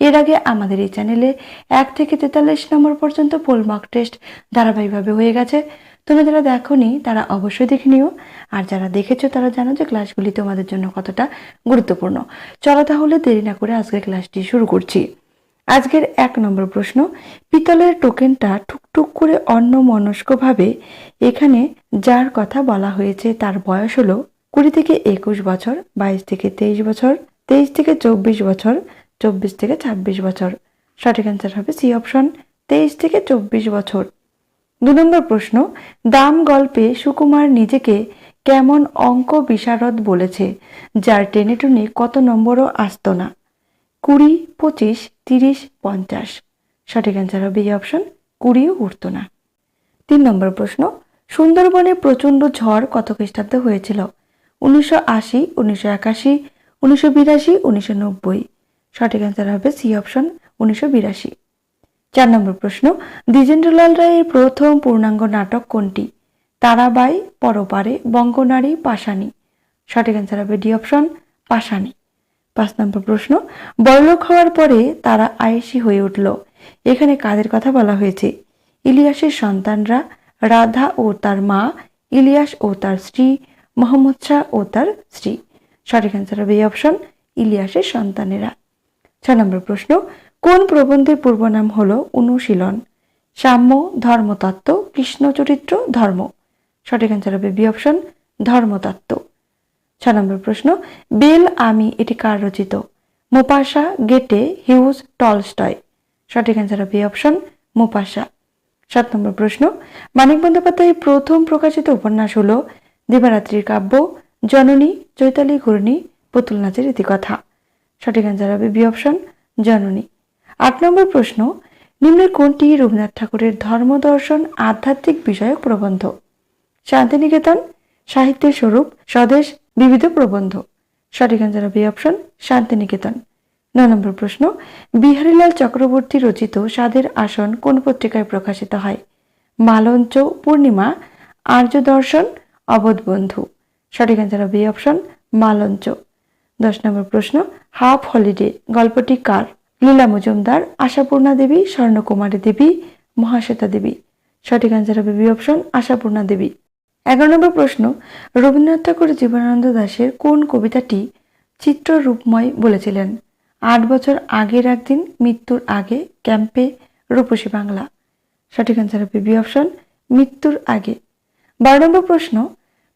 এর আগে আমাদের এই চ্যানেলে এক থেকে তেতাল্লিশ নম্বর পর্যন্ত ফুল মক টেস্ট ধারাবাহিকভাবে হয়ে গেছে। তোমরা যারা দেখোনি, তারা অবশ্যই দেখে নিও। আর যারা দেখেছ, তারা জানো যে ক্লাসগুলি তোমাদের জন্য কতটা গুরুত্বপূর্ণ। চলো তাহলে দেরি না করে আজকের ক্লাসটি শুরু করছি। আজকের এক নম্বর প্রশ্ন, পিতলের টোকেনটা টুকটুক করে অন্য মনস্কভাবে এখানে যার কথা বলা হয়েছে তার বয়স হলো কুড়ি থেকে একুশ বছর, বাইশ থেকে তেইশ বছর, তেইশ থেকে চব্বিশ বছর চব্বিশ থেকে ছাব্বিশ বছর। সঠিক অ্যান্সার হবে সি অপশন তেইশ থেকে চব্বিশ বছর। দু নম্বর প্রশ্ন, দাম গল্পে সুকুমার নিজেকে কেমন অঙ্ক বিশারদ বলেছে, যার টেনে টুনে কত নম্বরও আসতো না? কুড়ি, পঁচিশ, তিরিশ, পঞ্চাশ। সঠিক অ্যান্সার হবে এই অপশন কুড়িও উঠতো না। তিন নম্বর প্রশ্ন, সুন্দরবনে প্রচণ্ড ঝড় কত খ্রিস্টাব্দে হয়েছিল? উনিশশো আশি, উনিশশো একাশি, উনিশশো বিরাশি, উনিশশো নব্বই। সঠিক অ্যান্সার হবে সি অপশন উনিশশো বিরাশি। চার নম্বর প্রশ্ন দ্বিজেন্দ্রলাল রায়ের প্রথম পূর্ণাঙ্গ নাটক কোনটি? তারাবাই, পরপারে, বঙ্গনারী পাশানি সঠিক অ্যান্সার হবে ডি অপশন পাশানি পাঁচ নম্বর প্রশ্ন, বড়লোক হওয়ার পরে তারা আয়েসি হয়ে উঠল। এখানে কাদের কথা বলা হয়েছে? ইলিয়াসের সন্তানরা রাধা ও তার মা, ইলিয়াস ও তার স্ত্রী, মোহাম্মদ শাহ ও তার স্ত্রী। সঠিক অ্যান্সার হবে এই অপশন ইলিয়াসের সন্তানেরা। ছ নম্বর প্রশ্ন, কোন প্রবন্ধের পূর্ব নাম হল অনুশীলন? সাম্য, ধর্মতত্ত্ব, কৃষ্ণ চরিত্র, ধর্ম? সঠিক অ্যান্সার হবে বি অপশন, ধর্মতত্ত্ব। ছ নম্বর প্রশ্ন, বেল আমি এটি কার রচিত? Maupassant, Goethe, Hughes, Tolstoy. সঠিক অ্যান্সার হবে অপশন, মোপাসা। সাত নম্বর প্রশ্ন, মানিক বন্দ্যোপাধ্যায়ের প্রথম প্রকাশিত উপন্যাস হল দিবারাত্রির কাব্য, জননী, চৈতালি ঘূর্ণি, পুতুল নাচের ইতিকথা সঠিক অ্যান্সার হবে বি অপশন জননী। আট নম্বর প্রশ্ন নিম্নের কোনটি রবীন্দ্রনাথ ঠাকুরের ধর্মদর্শন আধ্যাত্মিক বিষয়ক প্রবন্ধ? শান্তিনিকেতন, সাহিত্যের স্বরূপ, স্বদেশ, বিবিধ প্রবন্ধ। সঠিক অ্যান্সার হবে অপশন শান্তিনিকেতন। ন নম্বর প্রশ্ন, বিহারীলাল চক্রবর্তী রচিত সাদের আসন কোন পত্রিকায় প্রকাশিত হয়? মালঞ্চ, পূর্ণিমা, আর্য দর্শন অবোধ বন্ধু সঠিক অ্যান্সার হবে অপশন মালঞ্চ। দশ নম্বর প্রশ্ন, হাফ হলিডে, গল্পটি কার? লীলা মজুমদার, আশাপূর্ণা দেবী, স্বর্ণকুমারী দেবী, মহাশ্বেতা দেবী। সঠিক অ্যান্সার হবে বি অপশন আশাপূর্ণা দেবী। এগারো নম্বর প্রশ্ন, রবীন্দ্রনাথ ঠাকুর জীবনানন্দ দাশের কোন কবিতাটি চিত্ররূপময় বলেছিলেন? আট বছর আগের একদিন, মৃত্যুর আগে, ক্যাম্পে, রূপসী বাংলা। সঠিক অ্যান্সার হবে বি অপশন মৃত্যুর আগে। বারো নম্বর প্রশ্ন,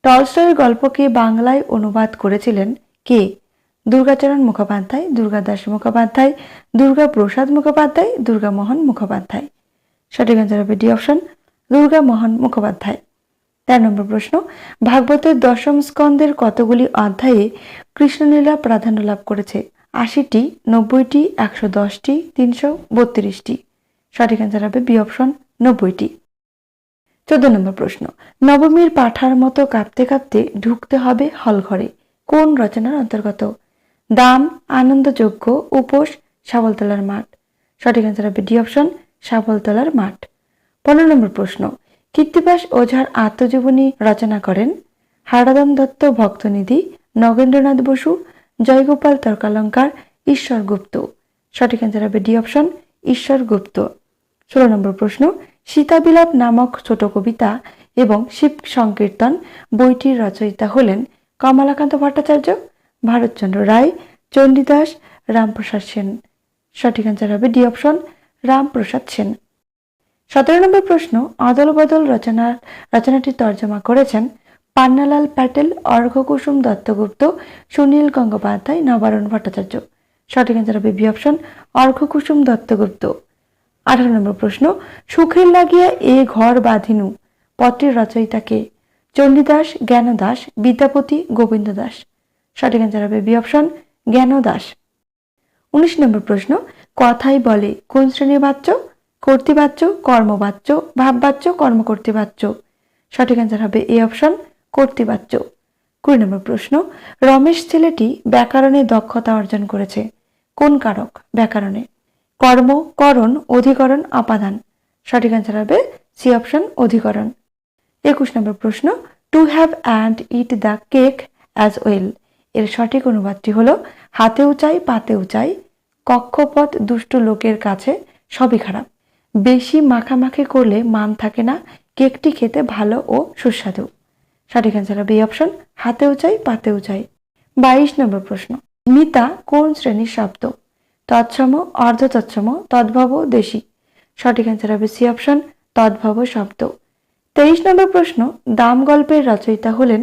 টলস্টয়ের গল্পকে বাংলায় অনুবাদ করেছিলেন কে? দুর্গাচরণ মুখোপাধ্যায়, দুর্গাদাস মুখোপাধ্যায় দুর্গা প্রসাদ মুখোপাধ্যায়, দুর্গামোহন মুখোপাধ্যায়। সঠিক অ্যান্সার হবে ডি অপশন দুর্গামোহন মুখোপাধ্যায়। তেরো নম্বর প্রশ্ন, ভাগবতের দশম স্কন্দের কতগুলি অধ্যায়ে কৃষ্ণলীলা প্রাধান্য লাভ করেছে? আশিটি, নব্বইটি, একশো দশটি, তিনশো বত্রিশটি। সঠিক অ্যান্সার হবে বি অপশন নব্বইটি। চোদ্দ নম্বর প্রশ্ন, নবমীর পাঠার মতো কাঁপতে কাঁপতে ঢুকতে হবে হল ঘরে কোন রচনার অন্তর্গত? দাম, আনন্দযোগ্য, উপোস, সাবলতলার মাঠ। সঠিক অ্যান্সার হবে ডি অপশন, সাবলতলার মাঠ। পনেরো নম্বর প্রশ্ন কীর্তিবাস ওঝার আত্মজীবনী রচনা করেন হারাদাম দত্ত ভক্তনিধি, নগেন্দ্রনাথ বসু, জয়গোপাল তর্কালঙ্কার, ঈশ্বর গুপ্ত। সঠিক অ্যান্সার হবে ডি অপশন, ঈশ্বর গুপ্ত। ষোলো নম্বর প্রশ্ন, সীতাবিলাপ নামক ছোট কবিতা এবং শিব সংকীর্তন বইটির রচয়িতা হলেন কমলাকান্ত ভট্টাচার্য? ভারতচন্দ্র রায় চণ্ডীদাস রামপ্রসাদ সেন। সঠিক অ্যান্সার হবে ডি অপশন রামপ্রসাদ সেন। সতেরো নম্বর প্রশ্ন আদল বদল রচনার রচনাটি তর্জমা করেছেন পান্নালাল প্যাটেল অর্ঘকুসুম দত্তগুপ্ত, সুনীল গঙ্গোপাধ্যায়, নবারুণ ভট্টাচার্য। সঠিক অ্যান্সার হবে বি অপশন অর্ঘকুসুম দত্তগুপ্ত। আঠারো নম্বর প্রশ্ন, সুখের লাগিয়া এ ঘর বাঁধিনু, পত্রের রচয়িতা কে? চণ্ডীদাস জ্ঞানদাস, বিদ্যাপতি গোবিন্দ দাস। সঠিক অ্যান্সার হবে বি অপশন জ্ঞান দাস। উনিশ নম্বর প্রশ্ন, কথাই বলে কোন শ্রেণির বাচ্চ? কর্তৃবাচ্য, কর্মবাচ্য, ভাববাচ্য, কর্মকর্তৃবাচ্য। সঠিক অ্যান্সার হবে এ অপশন কর্তৃবাচ্য। কুড়ি নম্বর প্রশ্ন, রমেশ ছেলেটি ব্যাকরণে দক্ষতা অর্জন করেছে। কোন কারক? ব্যাকরণে। কর্ম, করণ, অধিকরণ, আপাদান। সঠিক অ্যান্সার হবে সি অপশন অধিকরণ। একুশ নম্বর প্রশ্ন to have and eat the cake as well এর সঠিক অনুবাদটি হলো, হাতেও চাই, পাতেও চাই, কক্ষপথ দুষ্ট লোকের কাছে সবই খারাপ। বেশি মাখামাখি করলে মান থাকে না, কেকটি খেতে ভালো ও সুস্বাদু। সঠিক অ্যান্সার হবে এই অপশন হাতেও চাই, পাতেও চাই। বাইশ নম্বর প্রশ্ন, মিতা কোন শ্রেণির শব্দ? তৎসম অর্ধ তৎসম তদ্ভব, দেশি। সঠিক অ্যান্সার হবে সি অপশন তদ্ভব শব্দ। তেইশ নম্বর প্রশ্ন, দাম গল্পের রচয়িতা হলেন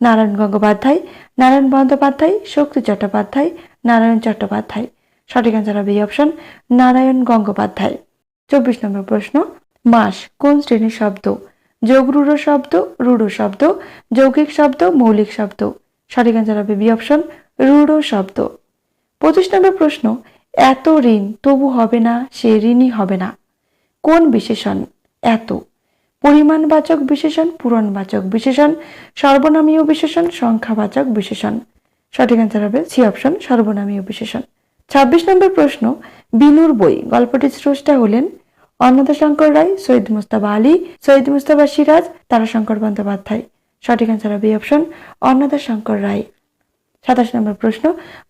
নারায়ণ গঙ্গোপাধ্যায়, নারায়ণ বন্দ্যোপাধ্যায়, শক্তি চট্টোপাধ্যায়, নারায়ণ চট্টোপাধ্যায়। সঠিক অ্যান্সার হবে এই অপশন নারায়ণ গঙ্গোপাধ্যায়। চব্বিশ নম্বর প্রশ্ন, মাস কোন শ্রেণির শব্দ? যোগরূঢ় শব্দ, রূঢ় শব্দ, যৌগিক শব্দ, মৌলিক শব্দ। সঠিক অ্যান্সার হবে বি অপশন রূঢ় শব্দ। পঁচিশ নম্বর প্রশ্ন, এত ঋণ তবু হবে না, সে ঋণই হবে না। কোন বিশেষণ? এত। পরিমাণবাচক বিশেষণ, পূরণবাচক বিশেষণ, সর্বনামীয় বিশেষণ, সংখ্যাবাচক বিশেষণ। সঠিক অ্যান্সার হবে সি অপশন সর্বনামীয় বিশেষণ। ছাব্বিশ নম্বর প্রশ্ন, বিনুর বই গল্পটির স্রষ্টা হলেন অন্নদা শঙ্কর রায়, সৈয়দ মুস্তাবা আলী, সৈয়দ মুস্তাবা সিরাজ, তারাশঙ্কর বন্দ্যোপাধ্যায়। সঠিক অ্যান্সার হবে অপশন অন্নদা শঙ্কর রায়। সাতাশ নম্বর প্রশ্ন,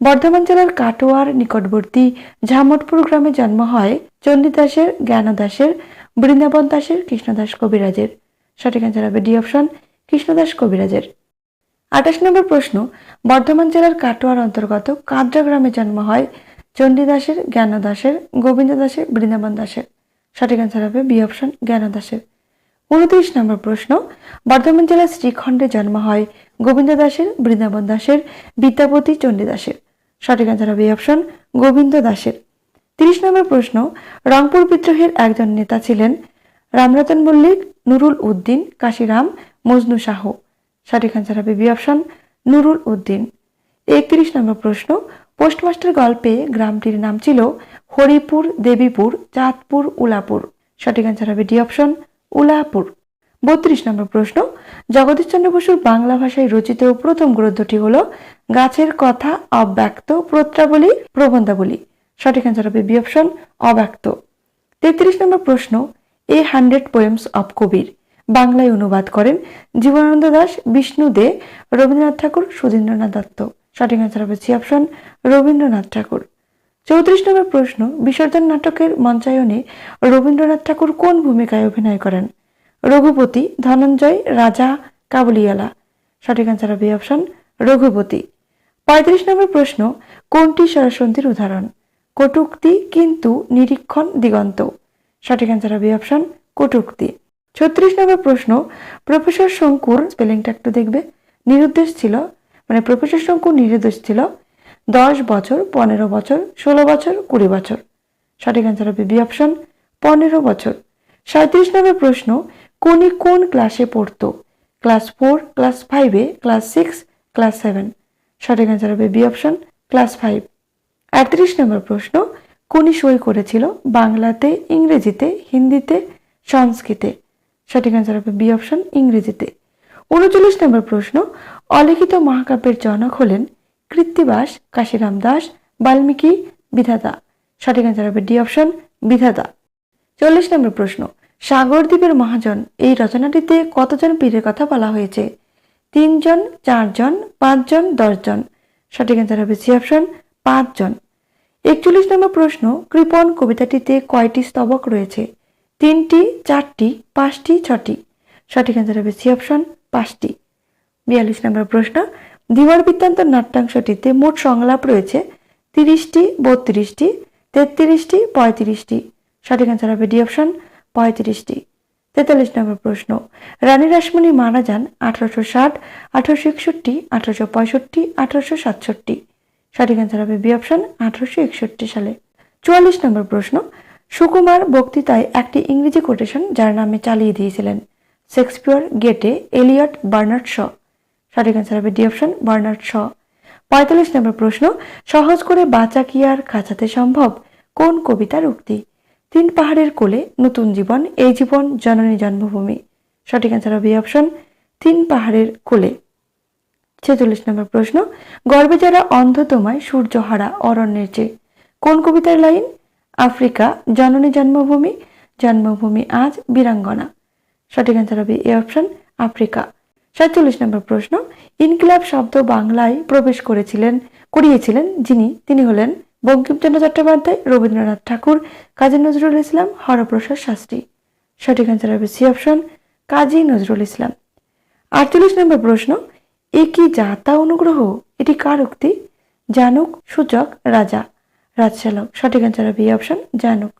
বর্ধমান জেলার কাটোয়ার নিকটবর্তী ঝামটপুর গ্রামে জন্ম হয় চণ্ডীদাসের জ্ঞানদাসের বৃন্দাবন দাসের, কৃষ্ণদাস কবিরাজের। সঠিক অ্যান্সার হবে ডি অপশন, কৃষ্ণদাস কবিরাজের। আঠাশ নম্বর প্রশ্ন, বর্ধমান জেলার কাটোয়ার অন্তর্গত কাদ্রা গ্রামে জন্ম হয় চণ্ডীদাসের, জ্ঞানদাসের গোবিন্দ দাসের বৃন্দাবন দাসের। সঠিক অ্যান্সার হবে বি অপশন, জ্ঞানদাসের। উনত্রিশ নম্বর প্রশ্ন, বর্ধমান জেলার শ্রীখণ্ডে জন্ম হয় গোবিন্দ দাসের বৃন্দাবন দাসের, বিদ্যাপতি চণ্ডীদাসের। সঠিক অ্যান্সার হবে অপশন গোবিন্দ দাসের তিরিশ নম্বর প্রশ্ন, রংপুর বিদ্রোহের একজন নেতা ছিলেন রামরতন মল্লিক, নুরুল উদ্দিন, কাশিরাম, মজনু শাহ। সঠিক অ্যান্সার হবে বি অপশন নুরুল উদ্দিন। একত্রিশ নম্বর প্রশ্ন, পোস্টমাস্টার গল্পে গ্রামটির নাম ছিল হরিপুর, দেবীপুর, চাঁদপুর, উলাপুর। সঠিক অ্যান্সার হবে ডি অপশন উলাপুর। বত্রিশ নম্বর প্রশ্ন, জগদীশচন্দ্র বসুর বাংলা ভাষায় রচিত প্রথম গ্রন্থটি হল গাছের কথা অব্যক্ত প্রত্রাবলী প্রবন্ধাবলী। সঠিক অ্যান্সার হবে বি অপশন অব্যক্ত। তেত্রিশ নম্বর প্রশ্ন a hundred poems of Kabir. বাংলায় অনুবাদ করেন জীবনানন্দ দাস, বিষ্ণু দে, রবীন্দ্রনাথ ঠাকুর, সুধীন্দ্রনাথ দত্ত। সঠিক অ্যান্সার হবে সি অপশন রবীন্দ্রনাথ ঠাকুর। চৌত্রিশ নম্বর প্রশ্ন, বিসর্জন নাটকের মঞ্চায়নে রবীন্দ্রনাথ ঠাকুর কোন ভূমিকায় অভিনয় করেন? রঘুপতি, ধনঞ্জয়, রাজা, কাবুলিওয়ালা। সঠিক অ্যান্সার হবে অপশন রঘুপতি। পঁয়ত্রিশ নম্বর প্রশ্ন, কোনটি স্বরসন্ধির উদাহরণ? কটুক্তি কিন্তু নিরীক্ষণ দিগন্ত। সঠিক অ্যান্সার হবে অপশন কটুক্তি। ছত্রিশ নম্বর প্রশ্ন, প্রফেসর শঙ্কুর স্পেলিংটা একটু দেখবে। নিরুদ্দেশ ছিল মানে প্রফেসর শঙ্কুর নিরুদ্দেশ ছিল দশ বছর, পনেরো বছর, ষোলো বছর, কুড়ি বছর। সঠিক অ্যান্সার হবে বি অপশন পনেরো বছর। সাঁত্রিশ নম্বর প্রশ্ন, কোনি কোন ক্লাসে পড়তো? ক্লাস ফোর ক্লাস ফাইভে ক্লাস সিক্স ক্লাস সেভেন সঠিক অ্যান্সার হবে বি অপশন ক্লাস ফাইভ আটত্রিশ নম্বর প্রশ্ন, কোনি সই করেছিল বাংলাতে, ইংরেজিতে, হিন্দিতে, সংস্কৃতে? সঠিক অ্যান্সার হবে বি অপশন ইংরেজিতে। উনচল্লিশ নম্বর প্রশ্ন, অলিখিত মহাকাব্যের জনক হলেন কৃত্তিবাস, কাশিরাম দাস, বাল্মীকি, বিধাতা? সঠিক অ্যান্সার হবে ডি অপশন বিধাতা। চল্লিশ নম্বর প্রশ্ন, সাগরদ্বীপের মহাজন, এই রচনাটিতে কতজন পীরের কথা বলা হয়েছে? তিনজন, চারজন, পাঁচজন, দশজন? সঠিক অ্যান্সার হবে সি অপশন পাঁচজন। একচল্লিশ নম্বর প্রশ্ন কৃপণ কবিতাটিতে কয়টি স্তবক রয়েছে? তিনটি, চারটি, পাঁচটি, ছটি। সঠিক অ্যান্সার হবে সি অপশন, পাঁচটি। বিয়াল্লিশ নম্বর প্রশ্ন ধীবর বৃত্তান্ত নাট্যাংশটিতে মোট সংলাপ রয়েছে তিরিশটি, বত্রিশটি, তেত্রিশটি, পঁয়ত্রিশটি। সঠিক অ্যান্সার হবে ডি অপশন, পঁয়ত্রিশটি। তেতাল্লিশ নম্বর প্রশ্ন, রানী রাসমণি মারা যান আঠারোশো ষাট, আঠারোশো একষট্টি, আঠারোশো পঁয়ষট্টি, আঠারোশো সাতষট্টি। সঠিক অ্যান্সার হবে বি অপশন আঠারোশো একষট্টি সালে। চুয়াল্লিশ নম্বর প্রশ্ন, সুকুমার বক্তৃতায় একটি ইংরেজি কোটেশন যার নামে চালিয়ে দিয়েছিলেন। শেক্সপিয়র গেটে এলিয়ট বার্নার্ড শ। সঠিক অ্যান্সার হবে ডি অপশন বার্নার্ড শ। পঁয়তাল্লিশ নম্বর প্রশ্ন, সহজ করে বাঁচা কি আর খাঁচাতে সম্ভব? কোন কবিতার উক্তি? তিন পাহাড়ের কোলে নতুন জীবন, এই জীবন জননী জন্মভূমি। সঠিক অ্যান্সার হবে অপশন তিন পাহাড়ের কোলে। ছেচল্লিশ নম্বর প্রশ্ন, গর্বে যারা অন্ধ তোমায় সূর্যহারা অরণ্যের চেয়ে। কোন কবিতার লাইন? আফ্রিকা, জননী জন্মভূমি জন্মভূমি আজ বীরাঙ্গনা। সঠিক অ্যান্সার হবে এ অপশন আফ্রিকা। সাতচল্লিশ নম্বর প্রশ্ন, ইনকিলাব শব্দ বাংলায় প্রবেশ করেছিলেন, করিয়েছিলেন যিনি, তিনি হলেন বঙ্কিমচন্দ্র চট্টোপাধ্যায়, রবীন্দ্রনাথ ঠাকুর, কাজী নজরুল ইসলাম, হরপ্রসাদ শাস্ত্রী। সঠিক অ্যান্সার হবে সি অপশন কাজী নজরুল ইসলাম। আটচল্লিশ নম্বর প্রশ্ন এ কি যাতা অনুগ্রহ? এটি কার উক্তি? জানুক, সূচক, রাজা। রাজশালক সঠিক অ্যান্সার হবে এই অপশন জানুক।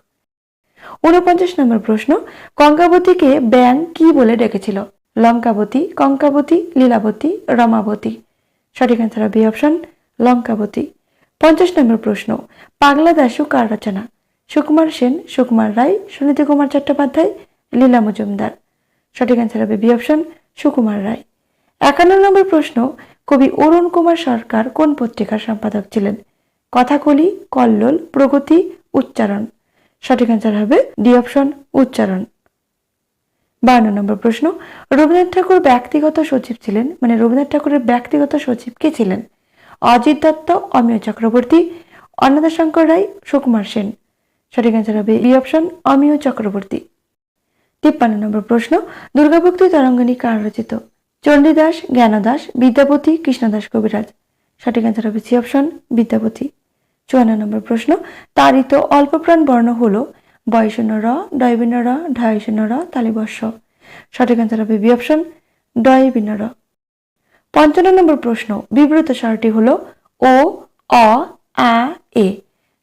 উনপঞ্চাশ নম্বর প্রশ্ন কঙ্কাবতীকে ব্যাং কি বলে ডেকেছিল? লঙ্কাবতী, কঙ্কাবতী, লীলাবতী, রমাবতী। সঠিক অ্যান্সার হবে অপশন লঙ্কাবতী। পঞ্চাশ নম্বর প্রশ্ন, পাগলা দাসু কার রচনা? সুকুমার সেন, সুকুমার রায় সুনীতি কুমার চট্টোপাধ্যায়, লীলা মজুমদার। সঠিক অ্যান্সার হবে বি অপশন সুকুমার রায়। একান্ন নম্বর প্রশ্ন, কবি অরুণ কুমার সরকার কোন পত্রিকার সম্পাদক ছিলেন? কথাকলি, কল্লোল, প্রগতি, উচ্চারণ। সঠিক অ্যান্সার হবে ডি অপশন উচ্চারণ। বান্ন নম্বর প্রশ্ন, রবীন্দ্রনাথ ঠাকুর ব্যক্তিগত সচিব ছিলেন? মানে রবীন্দ্রনাথ ঠাকুরের ব্যক্তিগত সচিব কে ছিলেন? অজিত দত্ত, অমিয় চক্রবর্তী অন্নদা শঙ্কর রায়, সুকুমার সেন। সঠিক অ্যান্সার হবে বি অপশন অমিয় চক্রবর্তী। তিপ্পান্ন নম্বর প্রশ্ন, দুর্গাভক্তি তরঙ্গিনী কার রচিত? চণ্ডীদাস, জ্ঞানদাস, বিদ্যাপতি, কৃষ্ণদাস, কবিরাজ। সঠিক অ্যান্সার হবে সি অপশন বিদ্যাপতি। চুয়ান্ন নম্বর প্রশ্ন, তারিত অল্পপ্রাণ বর্ণ হল বয়শূন্য র ডয়বিন্য র ঢয়শূন্য র, তালিবর্ষ। সঠিক অ্যান্সার হবে বি অপশন ডয়বিন্য র। পঞ্চান্ন নম্বর প্রশ্ন বিব্রত স্বরটি হল ও, অ, আ, এ।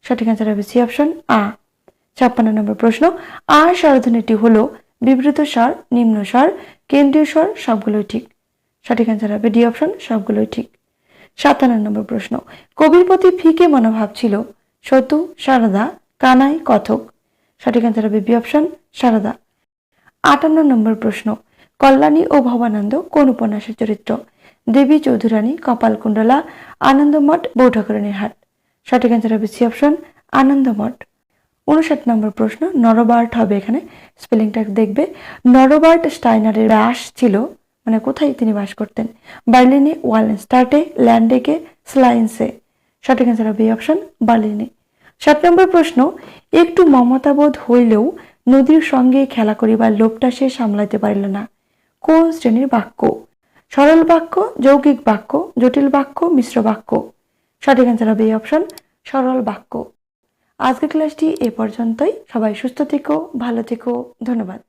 সঠিক অ্যান্সার হবে সি অপশন আ। ছাপ্পান্ন নম্বর প্রশ্ন আ স্বরধ্বনিটি হল বিবৃত স্বর, নিম্ন স্বর কেন্দ্রীয় স্বর, সবগুলোই ঠিক। সঠিক অ্যান্সার হবে ডি অপশন সবগুলোই ঠিক। সাতান্ন নম্বর প্রশ্ন। কবির প্রতি ফিকে মনোভাব ছিল সতু সারদা, কানাই, কথক। সঠিক অ্যান্সার হবে বি অপশন সারদা। আটান্ন নম্বর প্রশ্ন। কল্যাণী ও ভবানন্দ কোন উপন্যাসের চরিত্র? দেবী চৌধুরানী কপালকুণ্ডলা আনন্দমঠ বৌঠাকুরানীর হাট। সঠিক অ্যান্সার হবে সি অপশন আনন্দমঠ। উনষাট নম্বর প্রশ্ন, নরবার্ট হবে এখানে, স্পেলিংটা দেখবে। নরবার্ট স্টাইনারের ব্যাস ছিল মানে কোথায় তিনি বাস করতেন? বার্লিনে ওয়ালেনস্টার্টে ল্যান্ডেকে, স্লাইন্সে। সঠিক অ্যান্সার হবে অপশন বার্লিনে। সাত নম্বর প্রশ্ন, একটু মমতাবোধ হইলেও নদীর সঙ্গে খেলা করিবার লোভটা সে সামলাইতে পারিল না। কোন শ্রেণির বাক্য? সরল বাক্য, যৌগিক বাক্য, জটিল বাক্য, মিশ্র বাক্য। সঠিক অ্যান্সার হবে এই অপশন সরল বাক্য। আজকের ক্লাসটি এ পর্যন্তই। সবাই সুস্থ থেকো ভালো থেকো। ধন্যবাদ।